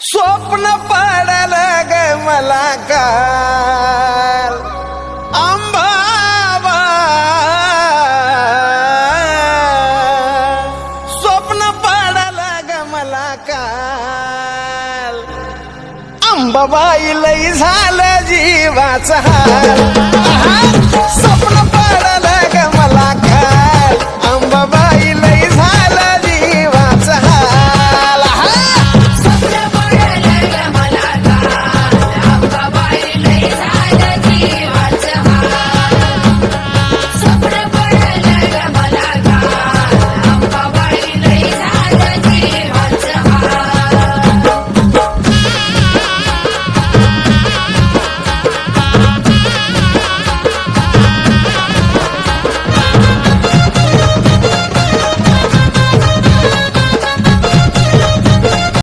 स्वप्न पडल ग मला काल. आंबाबा. स्वप्न पडल ग मला काल. अंबाबाई लई झालं जीवाचा हाल.